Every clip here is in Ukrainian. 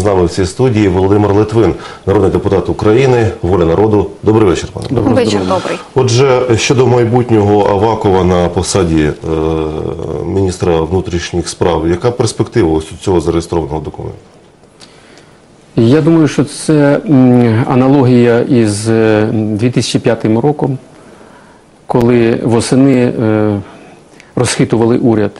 З нами в цій студії Володимир Литвин, народний депутат України, воля народу. Добрий вечір, пане. Доброго Вечір добрий. Отже, щодо майбутнього Авакова на посаді е, міністра внутрішніх справ, яка перспектива ось цього зареєстрованого документу? Я думаю, що це аналогія із е, 2005 роком, коли восени е, розхитували уряд.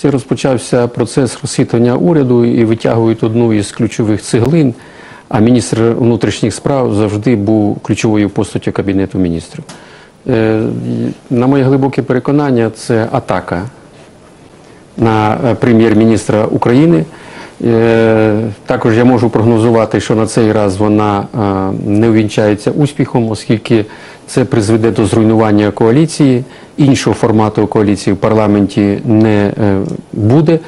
Це розпочався процес розхитування уряду і витягують одну із ключових цеглин. А міністр внутрішніх справ завжди був ключовою постаттю Кабінету міністрів. Е, На моє глибоке переконання, це атака на е, прем'єр-міністра України. Е, Також я можу прогнозувати, що на цей раз вона не увінчається успіхом, оскільки це призведе до зруйнування коаліції. Іншого формату коаліції в парламенті не е, буде,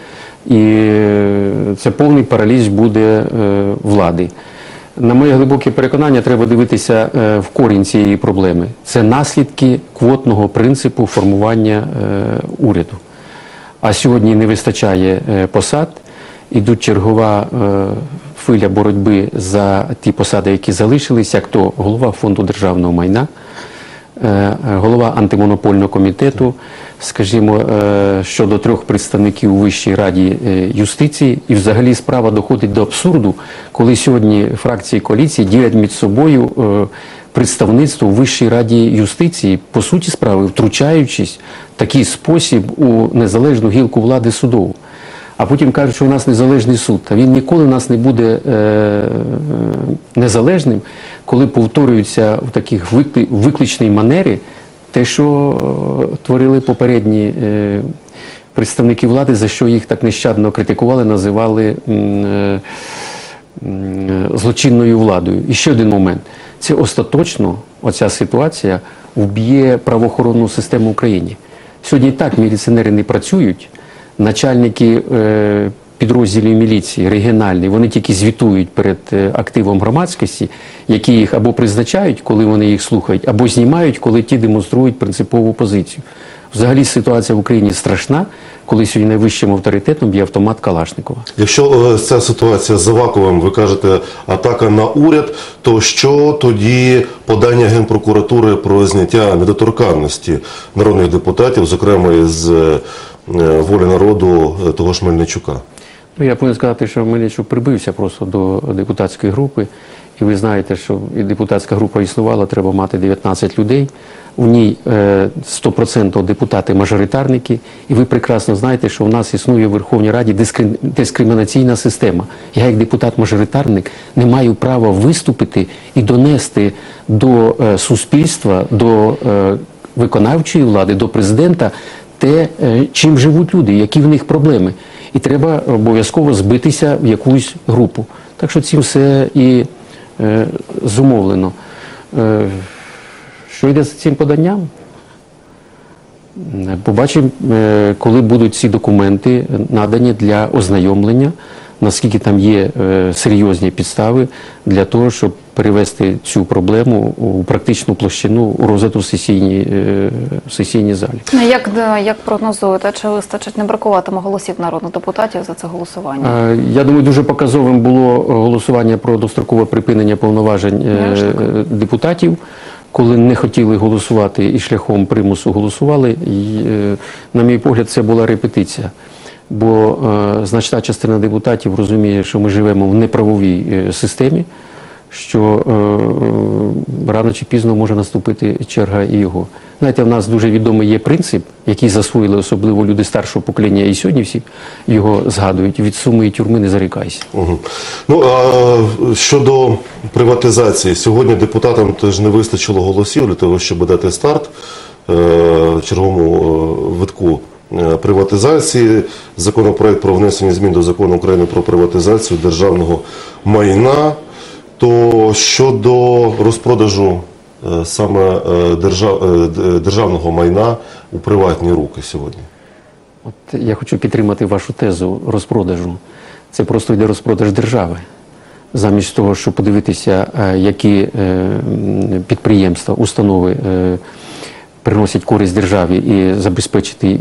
і е, це повний параліч буде е, влади. На моє глибоке переконання, треба дивитися в корінь цієї проблеми. Це наслідки квотного принципу формування уряду. А сьогодні не вистачає посад. Ідуть чергова хвиля боротьби за ті посади, які залишились, як то голова фонду державного майна, голова антимонопольного комітету, скажімо, е, щодо трьох представників у раді е, юстиції, і взагалі справа доходить до абсурду, коли сьогодні фракції коаліції ділять між собою е, представництво у Вищій раді юстиції, по суті справи, втручаючись в такий спосіб у незалежну гілку влади судову. А потім кажуть, що у нас незалежний суд. А він ніколи у нас не буде е, е, незалежним, коли повторюється в таких викли- викличній манері те, що е, творили попередні представники влади, за що їх так нещадно критикували, називали злочинною владою. І ще один момент. Це остаточно оця ситуація вб'є правоохоронну систему в Україні. Сьогодні так міліціонери не працюють, начальники е, підрозділів міліції регіональні, вони тільки звітують перед е, активом громадськості, які їх або призначають, коли вони їх слухають, або знімають, коли ті демонструють принципову позицію. Взагалі ситуація в Україні страшна, коли сьогодні найвищим авторитетом є автомат Калашникова. Якщо е, ця ситуація з Аваковим, ви кажете, атака на уряд, то що тоді подання Генпрокуратури про зняття недоторканності народних депутатів, зокрема із волі народу е, того ж Мельничука? Ну, я повинен сказати, що Мельничук прибився просто до депутатської групи. І ви знаєте, що і депутатська група існувала, треба мати 19 людей. У ній е, 100% депутати-мажоритарники. І ви прекрасно знаєте, що в нас існує в Верховній Раді дискри- дискримінаційна система. Я, як депутат-мажоритарник, не маю права виступити і донести до е, суспільства, до е, виконавчої влади, до президента те, е, чим живуть люди, які в них проблеми. І треба обов'язково збитися в якусь групу. Так що цим все і е, зумовлено. Е, що йде з цим поданням? Е, Побачимо, е, коли будуть ці документи надані для ознайомлення, наскільки там є е, серйозні підстави для того, щоб перевести цю проблему у практичну площину у розгляду в сесійній, е, в сесійній залі. Ну, Як, да, як прогнозуєте, чи вистачить не бракуватиме голосів народних депутатів за це голосування? Е, Я думаю, дуже показовим було голосування про дострокове припинення повноважень е, е, депутатів, коли не хотіли голосувати і шляхом примусу голосували. І, е, на мій погляд, це була репетиція. Бо е, значна частина депутатів розуміє, що ми живемо в неправовій е, системі, що е, рано чи пізно може наступити черга і його. Знаєте, в нас дуже відомий є принцип, який засвоїли особливо люди старшого покоління, і сьогодні всі його згадують. Від суми і тюрми не зарікайся. Угу. Ну а щодо приватизації, сьогодні депутатам теж не вистачило голосів для того, щоб дати старт е, черговому е, витку е, приватизації. Законопроект про внесення змін до закону України про приватизацію державного майна. То щодо розпродажу е, саме е, е, державного майна у приватні руки сьогодні. От я хочу підтримати вашу тезу розпродажу. Це просто йде розпродаж держави. Замість того, щоб подивитися, які підприємства, установи приносять користь державі і забезпечити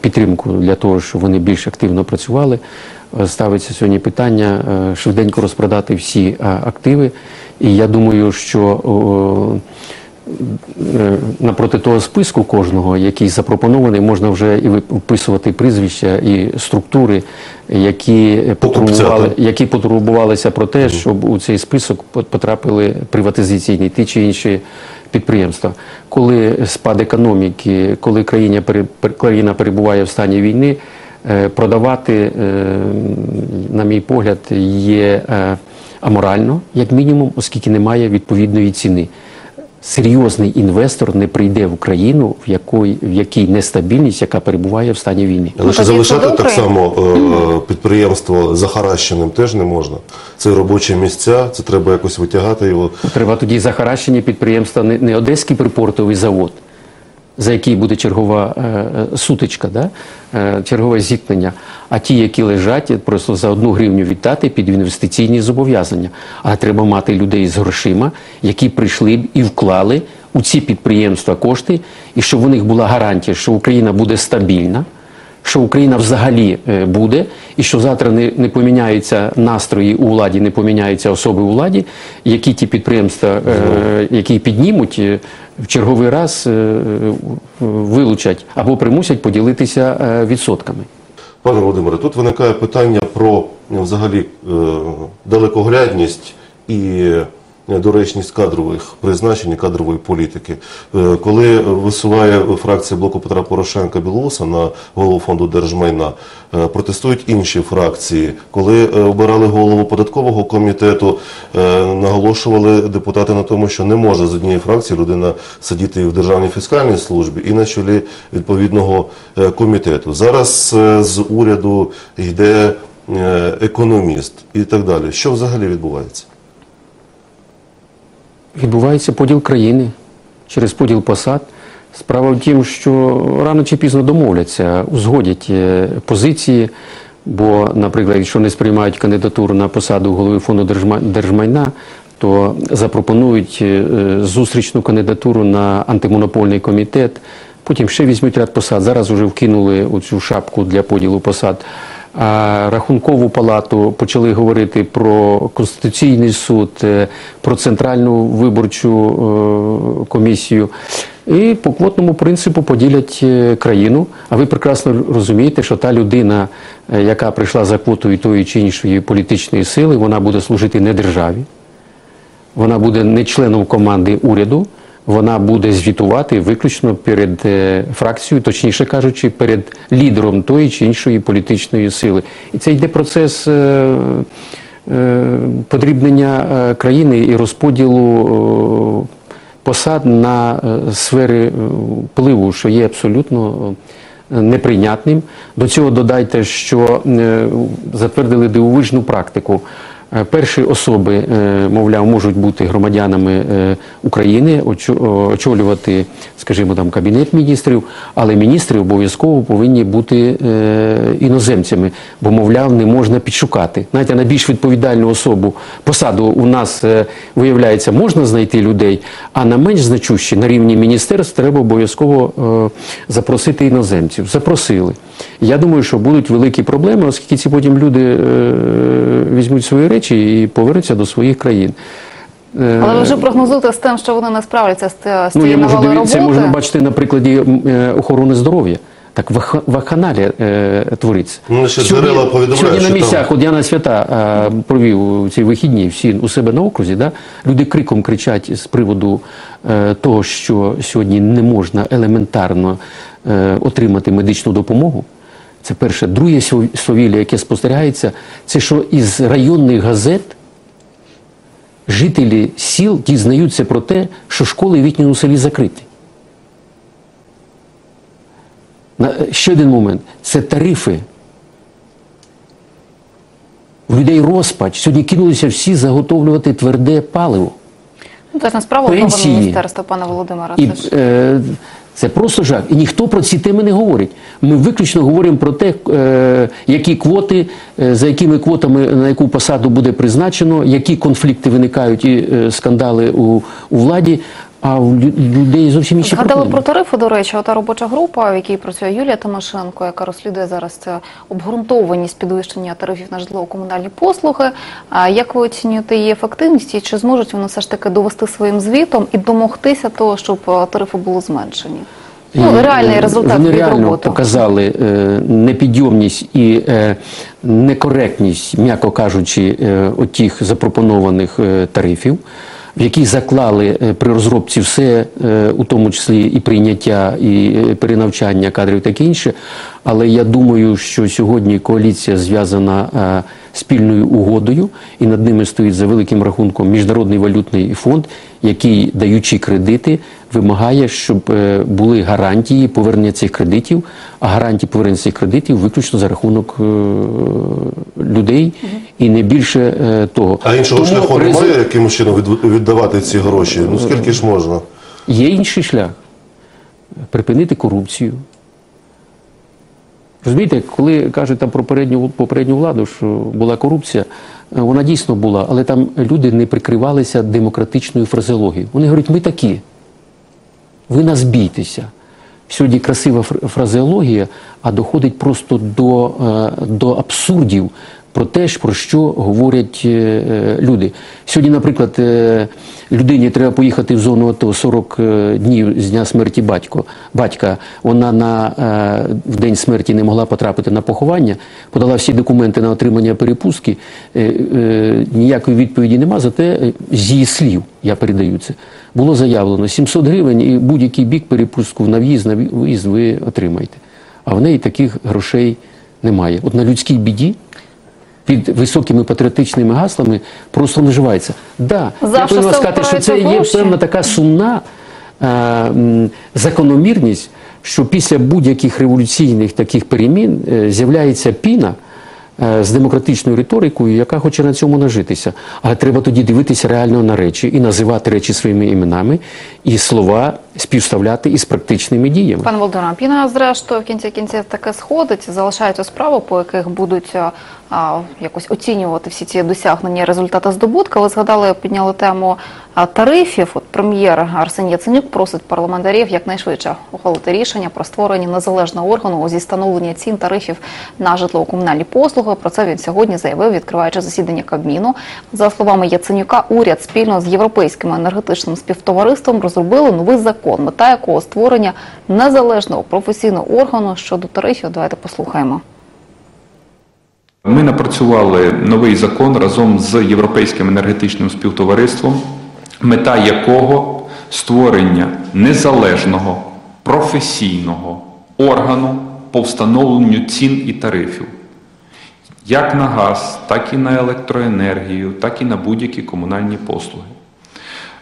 підтримку для того, щоб вони більш активно працювали. Ставиться сьогодні питання е, швиденько розпродати всі е, активи. І я думаю, що е, напроти того списку кожного, який запропонований, можна вже і виписувати прізвища і структури, які потурбували, які потурбувалися про те, щоб у цей список потрапили приватизаційні ті чи інші підприємства. Коли спад економіки, коли країна, пере- перебуває в стані війни, продавати, е, на мій погляд, є е, аморально, як мінімум, оскільки немає відповідної ціни. Серйозний інвестор не прийде в Україну, в якої в якій нестабільність, яка перебуває в стані війни. Але ж залишати так само е, підприємство захаращеним теж не можна. Це робочі місця, це треба якось витягати його. Треба тоді захаращені підприємства не, не Одеський припортовий завод, за який буде чергова е, е, сутичка, да? е, чергове зіткнення, а ті, які лежать, просто за одну гривню віддати під інвестиційні зобов'язання. А треба мати людей з грошима, які прийшли б і вклали у ці підприємства кошти, і щоб у них була гарантія, що Україна буде стабільна що Україна взагалі буде, і що завтра не, не поміняються настрої у владі, не поміняються особи у владі, які ті підприємства, е, які піднімуть, в черговий раз е, е, вилучать або примусять поділитися е, відсотками. Пане Володимире, тут виникає питання про взагалі далекоглядність і доречність кадрових призначень кадрової політики. Е, Коли висуває фракція блоку Петра Порошенка Білоуса на голову фонду держмайна, е, протестують інші фракції. Коли е, обирали голову податкового комітету, наголошували депутати на тому, що не може з однієї фракції людина сидіти в державній фіскальній службі і на чолі відповідного комітету. Зараз з уряду йде економіст і так далі. Що взагалі відбувається? Відбувається поділ країни через поділ посад. Справа в тім, що рано чи пізно домовляться, узгодять е, позиції. Бо, наприклад, якщо не сприймають кандидатуру на посаду голови фонду держмайна, то запропонують е, зустрічну кандидатуру на антимонопольний комітет. Потім ще візьмуть ряд посад. Зараз вже вкинули оцю шапку для поділу посад. Рахункову палату почали говорити про конституційний суд, е, про центральну виборчу е, комісію. І по квотному принципу поділять е, країну. А ви прекрасно розумієте, що та людина, яка прийшла за квотою тої чи іншої політичної сили, вона буде служити не державі, вона буде не членом команди уряду, вона буде звітувати виключно перед е, фракцією, точніше кажучи, перед лідером тої чи іншої політичної сили. І це йде процес е, е, подрібнення країни і розподілу посад на сфери впливу, що є абсолютно неприйнятним. До цього додайте, що затвердили дивовижну практику. Е, Перші особи, е, мовляв, можуть бути громадянами е, України, очо- очолювати, скажімо, там кабінет міністрів, але міністри обов'язково повинні бути іноземцями, бо, мовляв, не можна підшукати. Знаєте, на більш відповідальну особу посаду у нас виявляється, можна знайти людей, а на менш значущі на рівні міністерств треба обов'язково запросити іноземців. Запросили. Я думаю, що будуть великі проблеми, оскільки ці потім люди е, візьмуть свої речі і повернуться до своїх країн. Е, Але ви вже прогнозуєте з тим, що вони не справляться з, з Ну, я можу навалою дивитися, можна бачити на прикладі е, охорони здоров'я. Так вах- вакханалія е, твориться. Ну, ще сьогодні на що місцях, от я на свята е, провів ці вихідні всі у себе на окрузі, да? люди криком кричать з приводу е, того, що сьогодні не можна елементарно отримати медичну допомогу. Це перше. Друге св- свавілля, яке спостерігається, це що із районних газет жителі сіл дізнаються про те, що школи в їхньому селі закриті. Ще один момент це тарифи. У людей розпач. Сьогодні кинулися всі заготовлювати тверде паливо. Це ж не справа одного міністерства, пана Володимира. І Це ж... е, це просто жах. І ніхто про ці теми не говорить. Ми виключно говоримо про те, е, які квоти, е, за якими квотами на яку посаду буде призначено, які конфлікти виникають і е, скандали у, у владі. А лю- людей зовсім інші Згадали проблеми. про тарифи, до речі, ота робоча група, в якій працює Юлія Тимошенко, яка розслідує зараз це обґрунтованість підвищення тарифів на житлово-комунальні послуги. А як ви оцінюєте її ефективність і чи зможуть вони все ж таки довести своїм звітом і домогтися того, щоб е, тарифи були зменшені? Ну, реальний е, результат Вони від реально показали е, непідйомність і е, некоректність, м'яко кажучи, е, отих запропонованих е, тарифів, в якій заклали е, при розробці все, е, у тому числі і прийняття, і е, перенавчання кадрів, таке інше. Але я думаю, що сьогодні коаліція зв'язана е, спільною угодою, і над ними стоїть за великим рахунком Міжнародний валютний фонд, який, даючи кредити, вимагає, щоб е, були гарантії повернення цих кредитів, а гарантії повернення цих кредитів виключно за рахунок е, людей і не більше того. А іншого Тому шляху немає, якимось чином віддавати ці гроші? Ну скільки ж можна? Є інший шлях припинити корупцію. Розумієте, коли кажуть там про передню, попередню владу, що була корупція, е, вона дійсно була, але там люди не прикривалися демократичною фразеологією. Вони говорять, ми такі. Ви нас бійтеся. Сьогодні красива фразеологія, а доходить просто до, е, до абсурдів про те, про що говорять е, е, люди. Сьогодні, наприклад, е, людині треба поїхати в зону АТО 40 е, днів з дня смерті батько, батька. Вона на, в день смерті не могла потрапити на поховання, подала всі документи на отримання перепустки. Ніякої відповіді нема, зате з її слів я передаю це. Було заявлено 700 гривень і будь-який бік перепустку на в'їзд, на виїзд ви отримаєте. А в неї таких грошей немає. От на людській біді під високими патріотичними гаслами просто наживається. Да, я все сказати, що це є певна така сумна е, закономірність, що після будь-яких революційних таких перемін е, з'являється піна. е, З демократичною риторикою, яка хоче на цьому нажитися. Але треба тоді дивитися реально на речі і називати речі своїми іменами, і слова співставляти із практичними діями. Пане Володимире, піна зрештою в кінці кінців таке сходить, залишаються справи, по яких будуть а, а, якось оцінювати всі ці досягнення результати здобутка. Ви згадали, підняли тему тарифів. От прем'єр Арсеній Яценюк просить парламентарів якнайшвидше ухвалити рішення про створення незалежного органу зі встановлення цін тарифів на житлово-комунальні послуги. Про це він сьогодні заявив, відкриваючи засідання Кабміну. За словами Яценюка, уряд спільно з європейським енергетичним співтовариством розробили новий закон, мета якого створення незалежного професійного органу щодо тарифів. Давайте послухаємо. Ми напрацювали новий закон разом з Європейським енергетичним співтовариством, мета якого створення незалежного професійного органу по встановленню цін і тарифів, як на газ, так і на електроенергію, так і на будь-які комунальні послуги.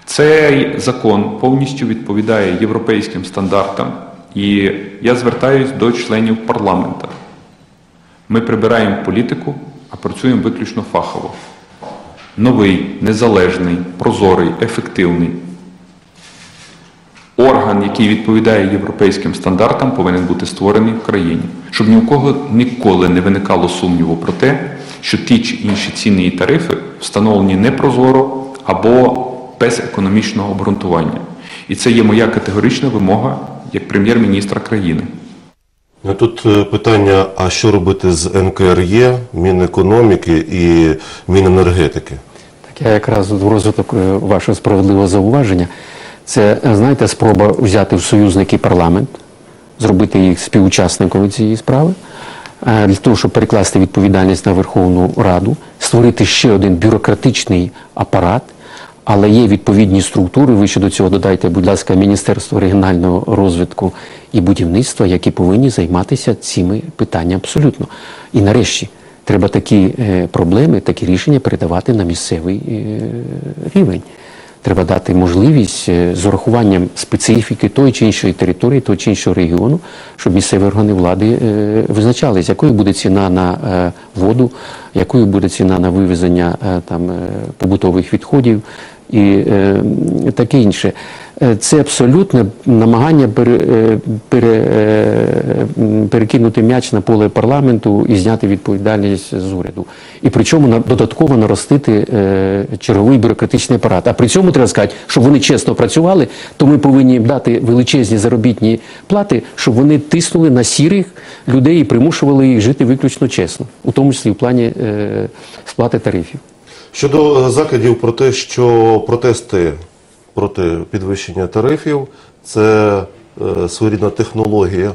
Цей закон повністю відповідає європейським стандартам, і я звертаюсь до членів парламента. Ми прибираємо політику, а працюємо виключно фахово. Новий, незалежний, прозорий, ефективний орган, який відповідає європейським стандартам, повинен бути створений в країні, щоб ні у кого ніколи не виникало сумніву про те, що ті чи інші ціни і тарифи встановлені непрозоро або без економічного обґрунтування. І це є моя категорична вимога як прем'єр-міністра країни. Ну, Тут е, питання: а що робити з НКРЄ, Мінекономіки і Міненергетики? Так я якраз в розвиток е, вашого справедливого зауваження. Це, е, знаєте, спроба взяти в союзники парламент, зробити їх співучасниками цієї справи, для того, щоб перекласти відповідальність на Верховну Раду, створити ще один бюрократичний апарат, але є відповідні структури. Ви ще до цього додайте, будь ласка, Міністерство регіонального розвитку і будівництва, які повинні займатися цими питаннями абсолютно. І нарешті треба такі е, проблеми, такі рішення передавати на місцевий е, рівень. Треба дати можливість е, з урахуванням специфіки тої чи іншої території, того чи іншого регіону, щоб місцеві органи влади визначались, якою буде ціна на воду, якою буде ціна на вивезення там, побутових відходів і е, таке інше. е, це абсолютне намагання пере, е, пере, перекинути м'яч на поле парламенту і зняти відповідальність з уряду. І причому на- додатково наростити черговий бюрократичний апарат. А при цьому треба сказати, щоб вони чесно працювали, то ми повинні їм дати величезні заробітні плати, щоб вони тиснули на сірих людей і примушували їх жити виключно чесно, у тому числі в плані сплати тарифів. Щодо закидів про те, що протести проти підвищення тарифів це е, своєрідна технологія,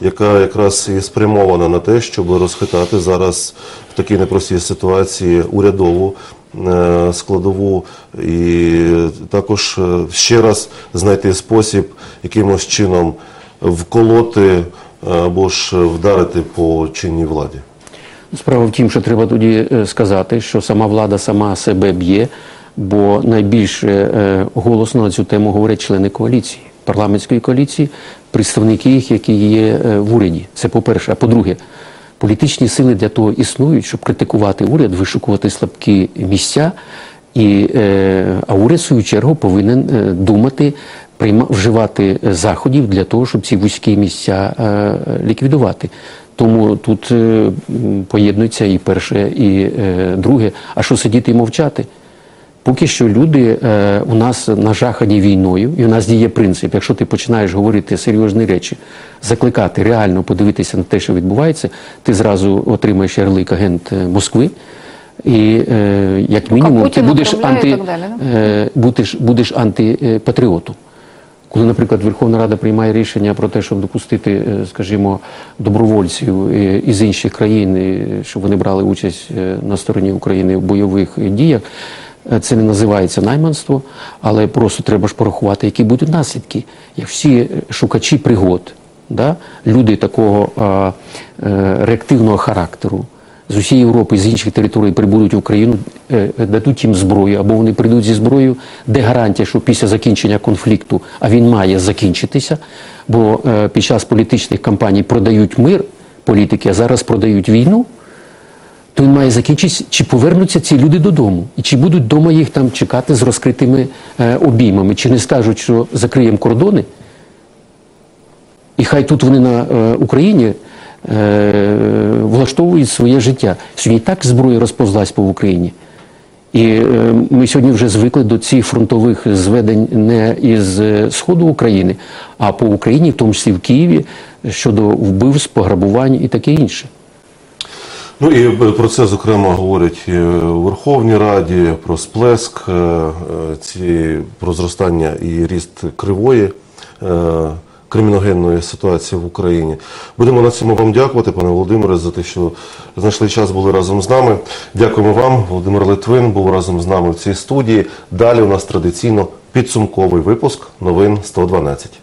яка якраз і спрямована на те, щоб розхитати зараз в такій непростій ситуації урядову е, складову і також е, ще раз знайти спосіб якимось чином вколоти або ж вдарити по чинній владі. Справа в тім, що треба тоді е, сказати, що сама влада сама себе б'є, бо найбільш е, голосно на цю тему говорять члени коаліції, парламентської коаліції, представники їх, які є е, в уряді. Це по-перше. А по-друге, політичні сили для того існують, щоб критикувати уряд, вишукувати слабкі місця. І, е, а уряд, в свою чергу, повинен е, думати, прийма, вживати е, заходів для того, щоб ці вузькі місця е, ліквідувати. Тому тут е, поєднується і перше, і е, друге. А що сидіти і мовчати? Поки що люди е, у нас нажахані війною, і у нас діє принцип. Якщо ти починаєш говорити серйозні речі, закликати реально подивитися на те, що відбувається, ти зразу отримаєш ярлик агент Москви. І е, як мінімум ти будеш анти, е, будеш, будеш антипатріотом. Коли, наприклад, Верховна Рада приймає рішення про те, щоб допустити, е, скажімо, добровольців е, із інших країн, е, щоб вони брали участь на стороні України в бойових діях, це не називається найманство, але просто треба ж порахувати, які будуть наслідки. Як всі шукачі пригод, да? люди такого е, реактивного характеру з усієї Європи, з інших територій прибудуть в Україну, е, дадуть їм зброю, або вони прийдуть зі зброєю, де гарантія, що після закінчення конфлікту, а він має закінчитися, бо е, під час політичних кампаній продають мир політики, а зараз продають війну, то він має закінчитися, чи повернуться ці люди додому, і чи будуть вдома їх там чекати з розкритими е, обіймами, чи не скажуть, що закриємо кордони, і хай тут вони на е, Україні е, влаштовують своє життя. Сьогодні так зброя розповзлась по Україні. І е, ми сьогодні вже звикли до цих фронтових зведень не із е, сходу України, а по Україні, в тому числі в Києві, щодо вбивств, пограбувань і таке інше. Ну і е, про це зокрема говорять у Верховній Раді про сплеск, е, е, ці про зростання і ріст кривої е, криміногенної ситуації в Україні. Будемо на цьому вам дякувати, пане Володимире, за те, що знайшли час, були разом з нами. Дякуємо вам. Володимир Литвин був разом з нами в цій студії. Далі у нас традиційно підсумковий випуск новин 112.